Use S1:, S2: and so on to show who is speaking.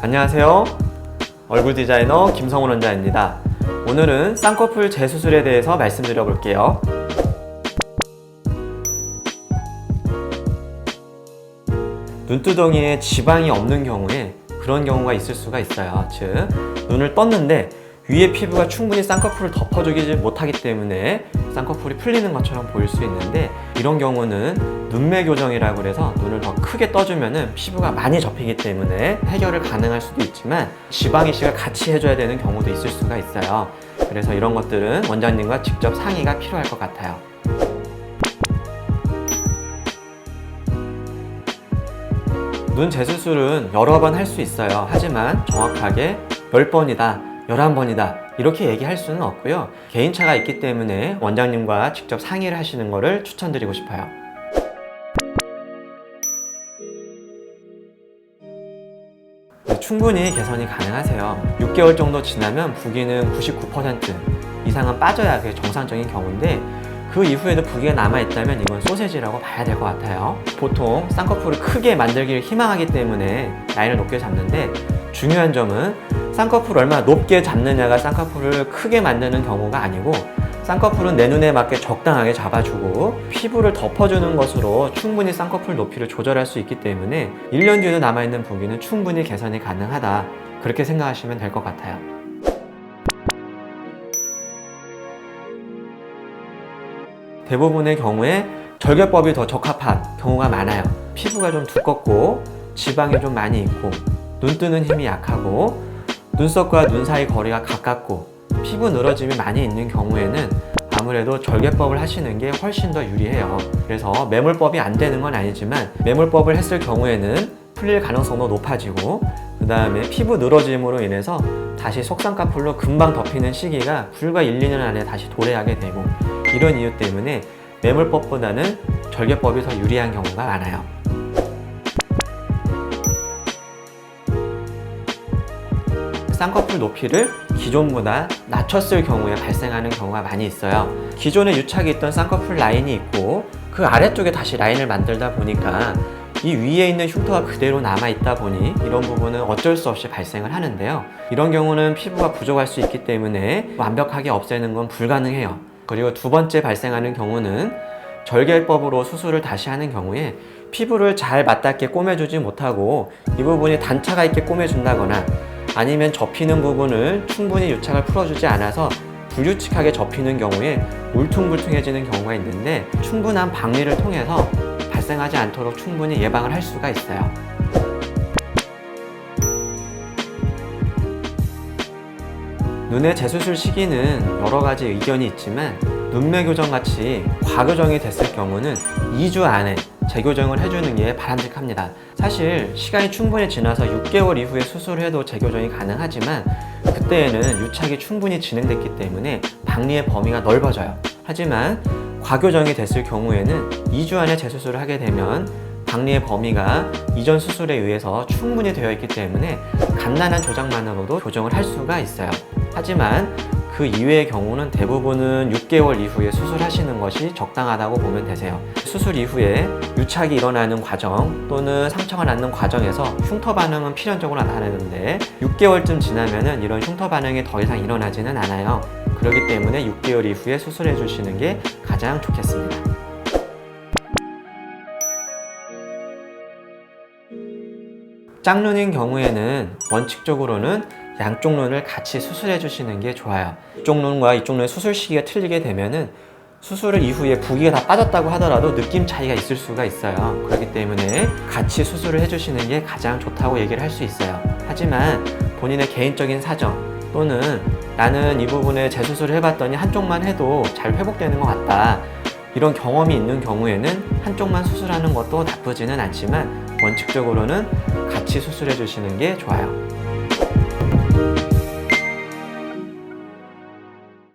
S1: 안녕하세요. 얼굴 디자이너 김성훈 원장입니다. 오늘은 쌍꺼풀 재수술에 대해서 말씀드려 볼게요. 눈두덩이에 지방이 없는 경우에 그런 경우가 있을 수가 있어요. 즉, 눈을 떴는데 위에 피부가 충분히 쌍꺼풀을 덮어주지 못하기 때문에 쌍꺼풀이 풀리는 것처럼 보일 수 있는데 이런 경우는 눈매 교정이라고 해서 눈을 더 크게 떠주면은 피부가 많이 접히기 때문에 해결을 가능할 수도 있지만 지방 이식을 같이 해줘야 되는 경우도 있을 수가 있어요. 그래서 이런 것들은 원장님과 직접 상의가 필요할 것 같아요. 눈 재수술은 여러 번 할 수 있어요. 하지만 정확하게 10번이다, 11번이다, 이렇게 얘기할 수는 없고요. 개인차가 있기 때문에 원장님과 직접 상의를 하시는 것을 추천드리고 싶어요. 네, 충분히 개선이 가능하세요. 6개월 정도 지나면 부기는 99% 이상은 빠져야 그게 정상적인 경우인데 그 이후에도 부기가 남아있다면 이건 소세지라고 봐야 될 것 같아요. 보통 쌍꺼풀을 크게 만들기를 희망하기 때문에 라인을 높게 잡는데 중요한 점은 쌍꺼풀을 얼마나 높게 잡느냐가 쌍꺼풀을 크게 만드는 경우가 아니고 쌍꺼풀은 내 눈에 맞게 적당하게 잡아주고 피부를 덮어주는 것으로 충분히 쌍꺼풀 높이를 조절할 수 있기 때문에 1년 뒤에도 남아있는 부기는 충분히 개선이 가능하다. 그렇게 생각하시면 될 것 같아요. 대부분의 경우에 절개법이 더 적합한 경우가 많아요. 피부가 좀 두껍고 지방이 좀 많이 있고 눈 뜨는 힘이 약하고 눈썹과 눈 사이 거리가 가깝고 피부 늘어짐이 많이 있는 경우에는 아무래도 절개법을 하시는 게 훨씬 더 유리해요. 그래서 매몰법이 안 되는 건 아니지만 매몰법을 했을 경우에는 풀릴 가능성도 높아지고 그 다음에 피부 늘어짐으로 인해서 다시 속쌍꺼풀로 금방 덮이는 시기가 불과 1, 2년 안에 다시 도래하게 되고 이런 이유 때문에 매몰법보다는 절개법이 더 유리한 경우가 많아요. 쌍꺼풀 높이를 기존보다 낮췄을 경우에 발생하는 경우가 많이 있어요. 기존에 유착이 있던 쌍꺼풀 라인이 있고 그 아래쪽에 다시 라인을 만들다 보니까 이 위에 있는 흉터가 그대로 남아 있다 보니 이런 부분은 어쩔 수 없이 발생을 하는데요. 이런 경우는 피부가 부족할 수 있기 때문에 완벽하게 없애는 건 불가능해요. 그리고 두 번째 발생하는 경우는 절개법으로 수술을 다시 하는 경우에 피부를 잘 맞닿게 꼬매주지 못하고 이 부분이 단차가 있게 꼬매준다거나 아니면 접히는 부분을 충분히 유착을 풀어주지 않아서 불규칙하게 접히는 경우에 울퉁불퉁해지는 경우가 있는데 충분한 방리를 통해서 발생하지 않도록 충분히 예방을 할 수가 있어요. 눈의 재수술 시기는 여러 가지 의견이 있지만 눈매 교정 같이 과교정이 됐을 경우는 2주 안에 재교정을 해주는 게 바람직합니다. 사실 시간이 충분히 지나서 6개월 이후에 수술을 해도 재교정이 가능하지만 그때에는 유착이 충분히 진행됐기 때문에 방리의 범위가 넓어져요. 하지만 과교정이 됐을 경우에는 2주 안에 재수술을 하게 되면 방리의 범위가 이전 수술에 의해서 충분히 되어 있기 때문에 간단한 조작만으로도 교정을 할 수가 있어요. 하지만 그 이외의 경우는 대부분은 6개월 이후에 수술하시는 것이 적당하다고 보면 되세요. 수술 이후에 유착이 일어나는 과정 또는 상처가 낫는 과정에서 흉터 반응은 필연적으로 나타나는데 6개월쯤 지나면은 이런 흉터 반응이 더 이상 일어나지는 않아요. 그렇기 때문에 6개월 이후에 수술해 주시는 게 가장 좋겠습니다. 짝눈인 경우에는 원칙적으로는 양쪽 눈을 같이 수술해 주시는 게 좋아요. 이쪽 눈과 이쪽 눈의 수술 시기가 틀리게 되면은 수술을 이후에 부기가 다 빠졌다고 하더라도 느낌 차이가 있을 수가 있어요. 그렇기 때문에 같이 수술을 해주시는 게 가장 좋다고 얘기를 할 수 있어요. 하지만 본인의 개인적인 사정 또는 나는 이 부분에 재수술을 해봤더니 한쪽만 해도 잘 회복되는 것 같다. 이런 경험이 있는 경우에는 한쪽만 수술하는 것도 나쁘지는 않지만 원칙적으로는 같이 수술해 주시는 게 좋아요.